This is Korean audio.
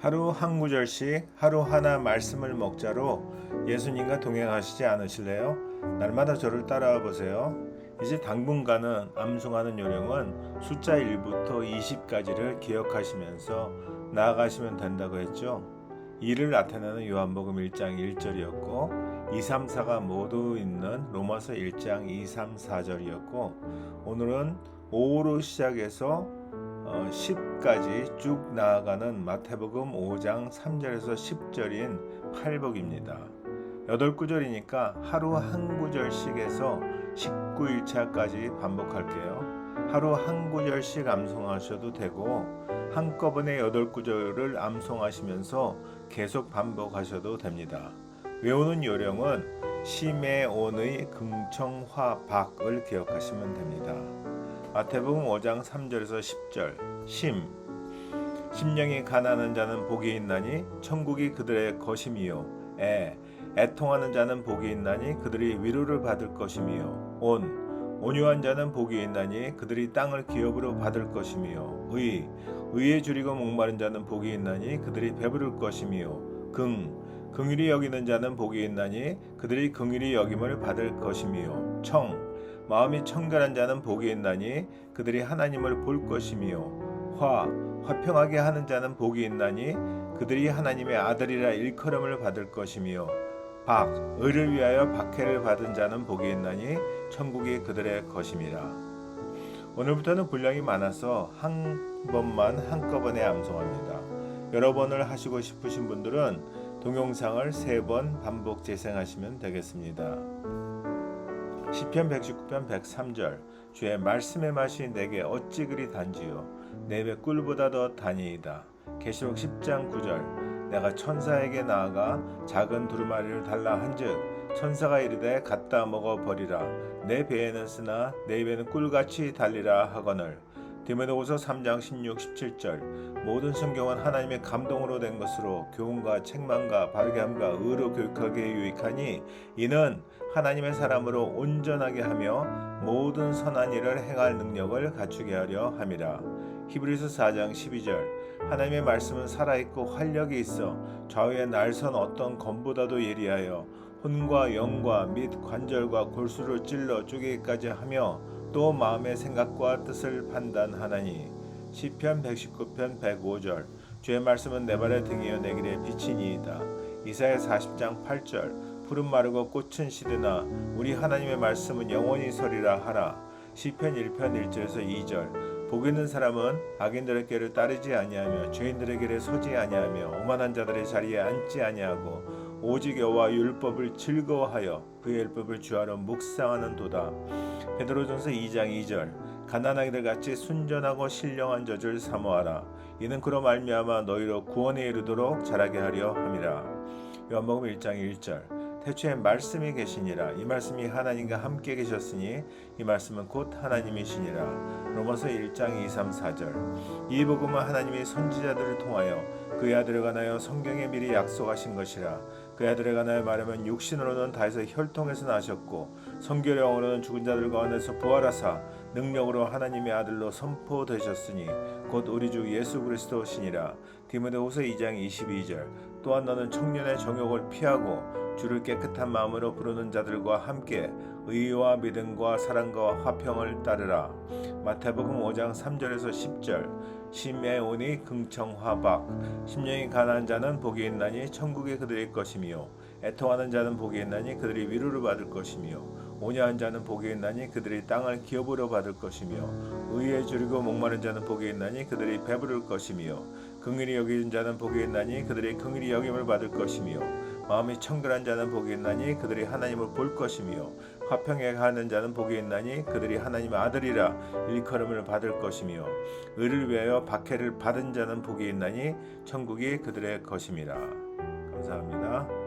하루 한 구절씩 하루 하나 말씀을 먹자로 예수님과 동행하시지 않으실래요? 날마다 저를 따라와 보세요. 이제 당분간은 암송하는 요령은 숫자 1부터 20까지를 기억하시면서 나아가시면 된다고 했죠. 이를 나타내는 요한복음 1장 1절이었고 2, 3, 4가 모두 있는 로마서 1장 2, 3, 4절이었고 오늘은 5로 시작해서 어, 10까지 쭉 나아가는 마태복음 5장 3절에서 10절인 8복입니다. 8구절이니까 하루 한 구절씩 해서 19일차까지 반복할게요. 하루 한 구절씩 암송하셔도 되고 한꺼번에 8구절을 암송하시면서 계속 반복하셔도 됩니다. 외우는 요령은 심해온의 긍청화박을 기억하시면 됩니다. 마태복음 5장 3절에서 10절. 심. 심령이 가난한 자는 복이 있나니 천국이 그들의 것임이요. 애. 애통하는 자는 복이 있나니 그들이 위로를 받을 것임이요. 온. 온유한 자는 복이 있나니 그들이 땅을 기업으로 받을 것임이요. 의. 의에 줄이고 목마른 자는 복이 있나니 그들이 배부를 것임이요. 긍. 긍휼히 여기는 자는 복이 있나니 그들이 긍휼히 여김을 받을 것임이요. 청 마음이 청결한 자는 복이 있나니 그들이 하나님을 볼 것이며 화 화평하게 하는 자는 복이 있나니 그들이 하나님의 아들이라 일컬음을 받을 것이며 박 의를 위하여 박해를 받은 자는 복이 있나니 천국이 그들의 것임이라 오늘부터는 분량이 많아서 한 번만 한꺼번에 암송합니다 여러 번을 하시고 싶으신 분들은 동영상을 세 번 반복 재생하시면 되겠습니다. 시편 119편 103절 주의 말씀의 맛이 내게 어찌 그리 단지요? 내배 꿀보다 더 다니이다. 계시록 10장 9절 내가 천사에게 나아가 작은 두루마리를 달라 한즉 천사가 이르되 갖다 먹어 버리라. 내 배에는 쓰나 내 입에는 꿀같이 달리라 하거늘 디모데후서 3장 16, 17절 모든 성경은 하나님의 감동으로 된 것으로 교훈과 책망과 바르게함과 의로 교육하기에 유익하니 이는 하나님의 사람으로 온전하게 하며 모든 선한 일을 행할 능력을 갖추게 하려 함이라. 히브리서 4장 12절 하나님의 말씀은 살아있고 활력이 있어 좌우의 날선 어떤 검보다도 예리하여 혼과 영과 및 관절과 골수를 찔러 쪼개기까지 하며 또 마음의 생각과 뜻을 판단하나니 시편 119편 105절 주의 말씀은 내 발의 등이요 내 길의 빛이니이다. 이사야 40장 8절 푸른 마르고 꽃은 시드나 우리 하나님의 말씀은 영원히 서리라 하라. 시편 1편 1절에서 2절 복 있는 사람은 악인들의 길을 따르지 아니하며 죄인들의 길에 서지 아니하며 오만한 자들의 자리에 앉지 아니하고 오직 여호와 율법을 즐거워하여 그의 율법을 주하러 묵상하는 도다. 베드로전서 2장 2절 가난하기들 같이 순전하고 신령한 저줄 사모하라. 이는 그로 말미암아 너희로 구원에 이르도록 자라게 하려 함이라. 요한복음 1장 1절 태초에 말씀이 계시니라 이 말씀이 하나님과 함께 계셨으니 이 말씀은 곧 하나님이시니라 로마서 1장 2, 3, 4절 이 복음은 하나님이 선지자들을 통하여 그의 아들에 관하여 성경에 미리 약속하신 것이라 그의 아들에 관하여 말하면 육신으로는 다해서 혈통에서 나셨고 성결영으로는 죽은 자들 가운데서 부활하사 능력으로 하나님의 아들로 선포되셨으니 곧 우리 주 예수 그리스도시니라. 디모데후서 2장 22절. 또한 너는 청년의 정욕을 피하고 주를 깨끗한 마음으로 부르는 자들과 함께 의와 믿음과 사랑과 화평을 따르라. 마태복음 5장 3절에서 10절 오니 긍청화박. 심령이 가난한 자는 복이 있나니 천국이 그들의 것이며 애통하는 자는 복이 있나니 그들이 위로를 받을 것이며 온유한 자는 복이 있나니 그들이 땅을 기업으로 받을 것이며 의에 줄이고 목마른 자는 복이 있나니 그들이 배부를 것이며 긍휼히 여기는 자는 복이 있나니 그들이 긍휼히 여김을 받을 것이며 마음이 청결한 자는 복이 있나니 그들이 하나님을 볼 것이며 화평에 가는 자는 복이 있나니 그들이 하나님의 아들이라 일컬음을 받을 것이며 의를 위하여 박해를 받은 자는 복이 있나니 천국이 그들의 것임이라 감사합니다.